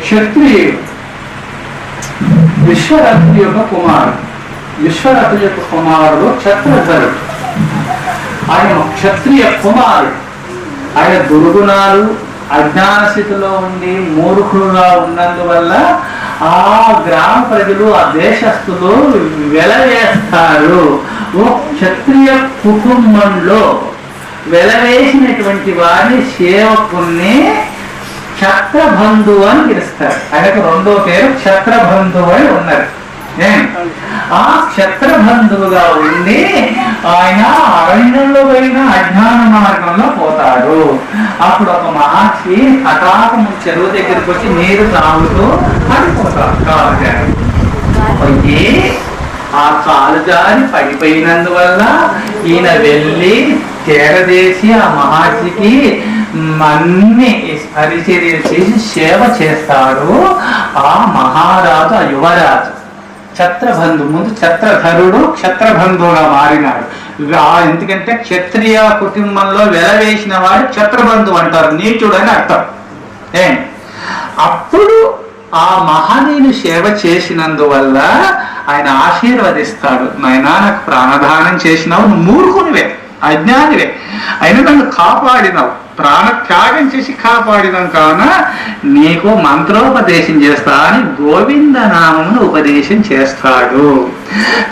క్షత్రియుడు విశ్వరథుడి యొక్క కుమారుడు. విశ్వరథుడి యొక్క కుమారుడు క్షత్రధరుడు. ఆయన క్షత్రియ కుమారుడు. ఆయన దుర్గుణాలు అజ్ఞాన స్థితిలో ఉండి మూర్ఖులుగా ఉన్నందువల్ల ఆ గ్రామ ప్రజలు ఆ దేశస్తులు వెలవేస్తారు. ఓ క్షత్రియ కుటుంబంలో వెలవేసినటువంటి వారిని సేవకుల్ని క్షత్రబంధు అని పిలుస్తారు. ఆయనకు రెండో పేరు క్షత్రబంధు అని ఉన్నారు ఆ క్షత్రబంధువుగా ఉండి ఆయన అరణ్యంలో పోయిన అజ్ఞాన మార్గంలో పోతాడు. అప్పుడు ఒక మహర్షి హఠాత్ము చెరువు దగ్గరికి వచ్చి నీరు తాగుతూ పడిపోతాడు. కాలు పోయి ఆ కాలు జారి పడిపోయినందువల్ల ఈయన వెళ్ళి చేరదేసి ఆ మహర్షికి అన్ని పరిచర్య చేసి సేవ చేస్తాడు ఆ మహారాజు ఆ యువరాజు. ఛత్రబంధు ముందు ఛత్రధరుడు క్షత్రబంధువుగా మారినాడు. ఆ ఎందుకంటే క్షత్రియ కుటుంబంలో వెలవేసిన వాడు ఛత్రబంధు అంటారు నీచుడు అని అర్థం. ఏం? అప్పుడు ఆ మహనీయుని సేవ చేసినందువల్ల ఆయన ఆశీర్వదిస్తాడు. నాయనా నాకు ప్రాణదానం చేసినావు నువ్వు మూర్ఖునివే. అజ్ఞానివే. అయినా నన్ను కాపాడినావు. ప్రాణ త్యాగం చేసి కాపాడినాం కావున నీకు మంత్రోపదేశం చేస్తా అని గోవింద నామమును ఉపదేశం చేస్తాడు.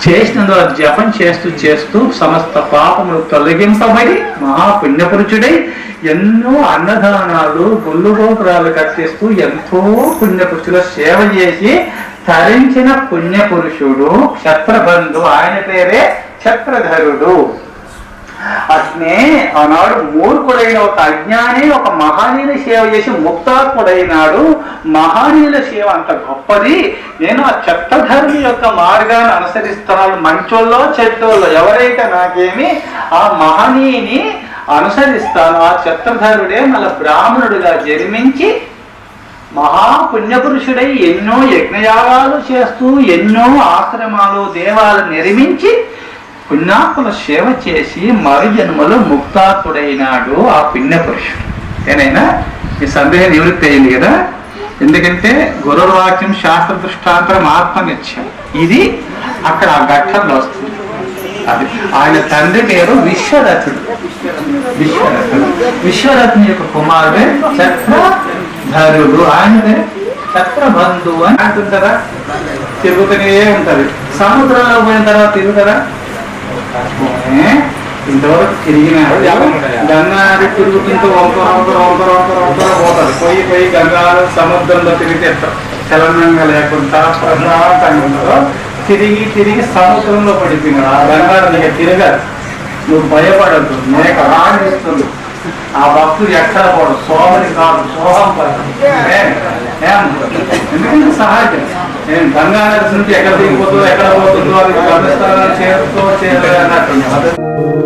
చేసినందు జపం చేస్తూ చేస్తూ సమస్త పాపములు తొలగింపబడి మహాపుణ్యపురుషుడై ఎన్నో అన్నదానాలు గుళ్ళు గోపురాలు కట్టేస్తూ ఎంతో పుణ్యపురుషుల సేవ చేసి తరించిన పుణ్యపురుషుడు క్షత్రబంధు. ఆయన పేరే క్షత్రధరుడు అట్నే ఆనాడు మూర్ఖుడైన ఒక అజ్ఞాని ఒక మహనీయుల సేవ చేసి ముక్తాత్ముడైనాడు. మహానీయుల సేవ అంత గొప్పది. నేను ఆ చట్టధర్మి యొక్క మార్గాన్ని అనుసరిస్తున్నాను. మంచోళ్ళో చెడ్డోళ్ళో ఎవరైతే నాకేమి ఆ మహనీయుని అనుసరిస్తాను. ఆ చట్టధరుడే మన బ్రాహ్మణుడిగా జన్మించి మహాపుణ్యపురుషుడై ఎన్నో యజ్ఞయాగాలు చేస్తూ ఎన్నో ఆశ్రమాలు దేవాలు నిర్మించి పుణ్యాత్ముల సేవ చేసి మరు జన్మలో ముక్తాత్ముడైనాడు ఆ పుణ్యపురుషుడు. ఏనైనా ఈ సందేహం నివృత్తి అయింది కదా? ఎందుకంటే గురుర్వాక్యం శాస్త్ర దృష్టాంతరం ఆత్మనిత్యం ఇది అక్కడ ఆ ఘట్టంలో వస్తుంది. అది ఆయన తండ్రి పేరు విశ్వరథుడు విశ్వరథుడు విశ్వరథుని యొక్క కుమారుడే చక్రధరుడు. ఆయన పేరు చక్రబంధు అని అంటుంటారా? తిరుగుతూనే ఉంటారు. సముద్రంలో పోయిన తర్వాత తిరుగుతారా? ఇంతవరకు తిరిగిన గంగానది తిరుగుతుంటూ వంకర వంకర వంకర వంకర వంకర పోతుంది. పోయి పోయి గంగాలు సముద్రంలో తిరిగితే చలనంగా లేకుండా ప్రశాంతంగా ఉండదు తిరిగి తిరిగి సముద్రంలో పడిపోయినాడు ఆ గంగాడు నీకు తిరగదు. నువ్వు భయపడద్దు. మేక రాణిస్తుంది. ఆ భక్తుడు ఎక్కడ పోడు? సోమని కాదు సోహం పడదు? ఎందుకంటే సహజం. నేను గంగా నది నుంచి ఎక్కడ దిగిపోతుందో ఎక్కడ పోతుందో అది గమ్యస్థానాన్ని చేరుతో చేరలేదు అన్నట్టు.